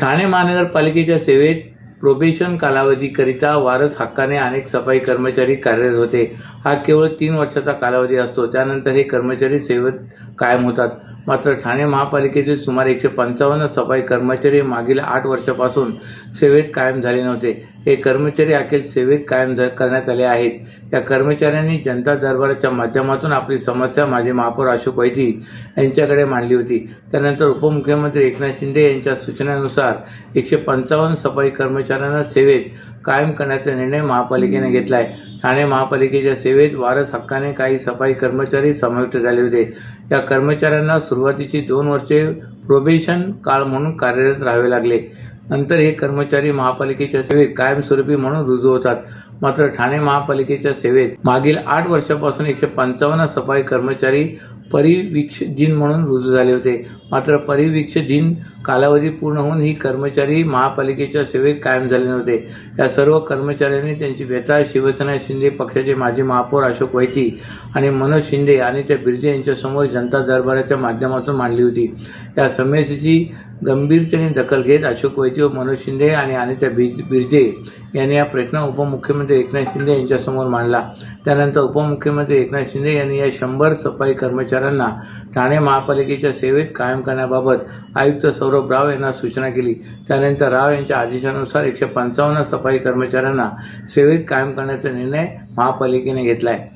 ठाणे महानगरपालिकेच्या सेवेत प्रोबेशन कालावधीकरिता वारस हक्काने अनेक सफाई कर्मचारी कार्यरत होते. हा केवळ तीन वर्षाचा कालावधी असतो. त्यानंतर हे कर्मचारी सेवेत कायम होतात. मात्र ठाणे महापालिकेतील सुमारे एकशे पंचावन्न सफाई कर्मचारी मागील आठ वर्षापासून सेवेत कायम झाले नव्हते. हे कर्मचारी अखेर सेवेत कायम करण्यात आले आहेत. या कर्मचाऱ्यांनी जनता दरबाराच्या माध्यमातून आपली समस्या माजी महापौर अशोक वैदी यांच्याकडे मांडली होती. त्यानंतर उपमुख्यमंत्री एकनाथ शिंदे यांच्या सूचनेनुसार एकशे पंचावन्न सफाई कर्मचारी कर्मचाऱ्यांना सेवेत कायम करण्याचा निर्णय महापालिकेने घेतला आहे ठाणे महापालिकेच्या सेवेत वारस हक्काने काही सफाई कर्मचारी समाविष्ट झाले होते. या कर्मचाऱ्यांना सुरुवातीची दोन वर्षे प्रोबेशन काळ म्हणून कार्यरत राहावे लागले. नंतर हे कर्मचारी महापालिकेच्या सेवेत कायमस्वरूपी म्हणून रुजू होतात. मात्र ठाणे महापालिकेच्या सेवेत मागील आठ वर्षापासून एकशे पंचावन्न सफाई कर्मचारी परिवीक्ष दिन म्हणून रुजू झाले होते. मात्र परिवीक्ष दिन कालावधी पूर्ण होऊन ही कर्मचारी महापालिकेच्या सेवेत कायम झाले नव्हते. या सर्व कर्मचाऱ्यांनी त्यांची व्यथा शिवसेना शिंदे पक्षाचे माजी महापौर अशोक वैती आणि मनोज शिंदे आणि त्या बिर्जे यांच्यासमोर जनता दरबाराच्या माध्यमातून मांडली होती. या समस्येची गंभीरतेने दखल घेत अशोक वैद्य मनोज शिंदे आणि अनिता बिज- बिर्जे यांनी हा प्रश्न उपमुख्यमंत्री एकनाथ शिंदे यांच्यासमोर मांडला. त्यानंतर उपमुख्यमंत्री एकनाथ शिंदे यांनी या शंभर सफाई कर्मचाऱ्यांना ठाणे महापालिकेच्या सेवेत कायम करण्याबाबत आयुक्त सौरभ राव यांना सूचना केली. त्यानंतर राव यांच्या आदेशानुसार एकशे पंचावन्न सफाई कर्मचाऱ्यांना सेवेत कायम करण्याचा निर्णय महापालिकेने घेतला आहे